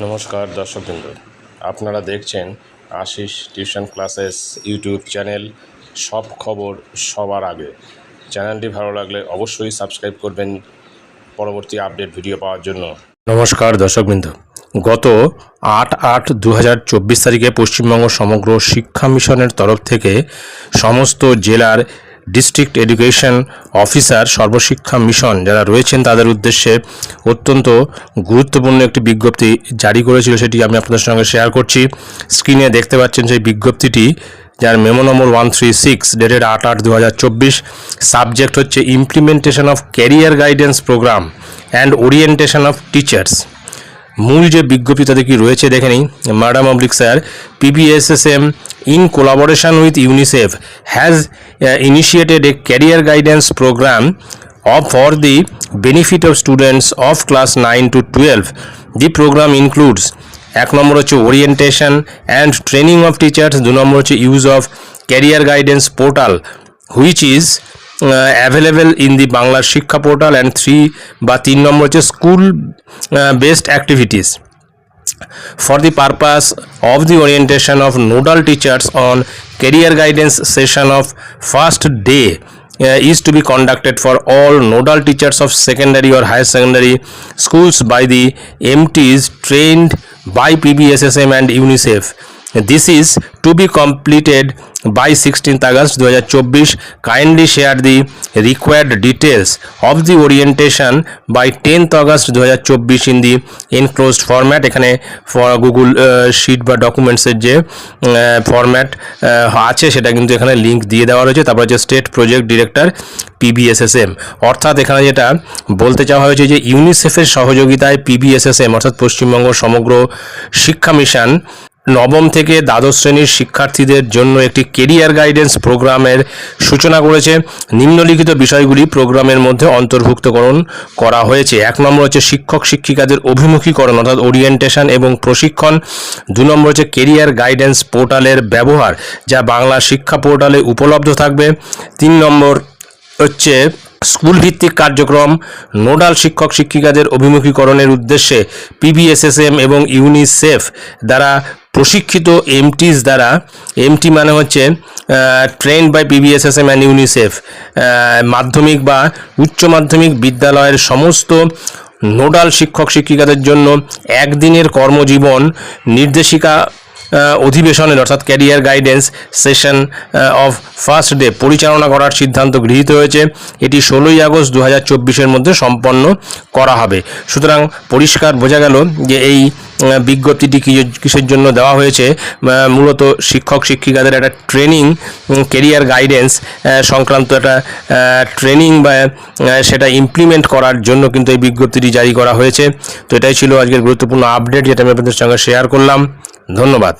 নমস্কার দর্শকবৃন্দ। আপনারা দেখছেন Ashis tuition classes YouTube channel. সব খবর সবার আগে। চ্যানেলটি ভালো লাগলে অবশ্যই সাবস্ক্রাইব করবেন পরবর্তী আপডেট ভিডিও পাওয়ার জন্য। নমস্কার দর্শকবৃন্দ। গত আট আট দু তারিখে পশ্চিমবঙ্গ সমগ্র শিক্ষা মিশনের তরফ থেকে সমস্ত জেলার district education officer Sarva Shiksha mission যারা রয়েছেন তাদের উদ্দেশ্যে অত্যন্ত গুরুত্বপূর্ণ একটি বিজ্ঞপ্তি জারি করেছিল, সেটি আমি আপনাদের সঙ্গে শেয়ার করছি। স্ক্রিনে দেখতে পাচ্ছেন সেই বিজ্ঞপ্তিটি, যার memo number one three six dated আট আট দু সাবজেক্ট হচ্ছে implementation of career guidance programme and orientation of teachers মূল যে বিজ্ঞপ্তি তাতে কি রয়েছে দেখে নিই। Madam oblique sir PBSSM in collaboration with UNICEF has initiated a career guidance programme of for the benefit of students of class 9 to 12 the program includes, এক নম্বর হচ্ছে orientation and training of teachers দু number হচ্ছে use of career guidance portal which is available in the বাংলার শিক্ষা portal and three বা তিন নম্বর হচ্ছে school based activities for the purpose of the orientation of nodal teachers on career guidance session of first day is to be conducted for all nodal teachers of secondary or higher secondary schools by the M Ts trained by PBSSM and UNICEF This is to be completed by 16th August 2024. Kindly share the required details of the orientation by 10th August 2024 in the enclosed format. এখানে Google sheet বা ডকুমেন্টসের যে format আছে, সেটা কিন্তু এখানে link দিয়ে দেওয়া রয়েছে। তারপর হচ্ছে স্টেট প্রজেক্ট ডিরেক্টর পিবিএসএসএম অর্থাৎ এখানে যেটা বলতে চাওয়া হয়েছে যে ইউনিসেফের সহযোগিতায় পিবিএসএসএম অর্থাৎ পশ্চিমবঙ্গ সমগ্র শিক্ষা মিশন নবম থেকে দ্বাদশ শ্রেণির শিক্ষার্থীদের জন্য একটি কেরিয়ার গাইডেন্স প্রোগ্রামের সূচনা করেছে। নিম্নলিখিত বিষয়গুলি প্রোগ্রামের মধ্যে অন্তর্ভুক্তকরণ করা হয়েছে। এক নম্বর হচ্ছে শিক্ষক, শিক্ষিকাদের অভিমুখীকরণ, অর্থাৎ ওরিয়েন্টেশন এবং প্রশিক্ষণ। দু নম্বর হচ্ছে কেরিয়ার গাইডেন্স পোর্টালের ব্যবহার, যা বাংলা শিক্ষা পোর্টালে উপলব্ধ থাকবে। তিন নম্বর হচ্ছে স্কুল ভিত্তিক কার্যক্রম, নোডাল শিক্ষক, শিক্ষিকাদের অভিমুখীকরণের উদ্দেশ্যে পিবিএসএসএম এবং ইউনিসেফ দ্বারা প্রশিক্ষিত এমটিস দ্বারা এমটি মানে হচ্ছে train by PBSSM and UNICEF মাধ্যমিক বা উচ্চ মাধ্যমিক বিদ্যালয়ের সমস্ত নোডাল শিক্ষক শিক্ষিকাদের জন্য একদিনের কর্মজীবন, নির্দেশিকা অধিবেশনের অর্থাৎ career guidance session of first day পরিচালনা করার সিদ্ধান্ত গৃহীত হয়েছে। এটি ষোলোই আগস্ট দু হাজার মধ্যে সম্পন্ন করা হবে। সুতরাং পরিষ্কার বোঝা গেল যে এই বিজ্ঞপ্তিটি কিসের জন্য দেওয়া হয়েছে। মূলত শিক্ষক, শিক্ষিকাদের একটা ট্রেনিং কেরিয়ার গাইডেন্স সংক্রান্ত একটা ট্রেনিং বা সেটা ইমপ্লিমেন্ট করার জন্য কিন্তু এই বিজ্ঞপ্তিটি জারি করা হয়েছে। তো এটাই ছিল আজকের গুরুত্বপূর্ণ আপডেট যেটা আমি আপনাদের সঙ্গে শেয়ার করলাম। ধন্যবাদ।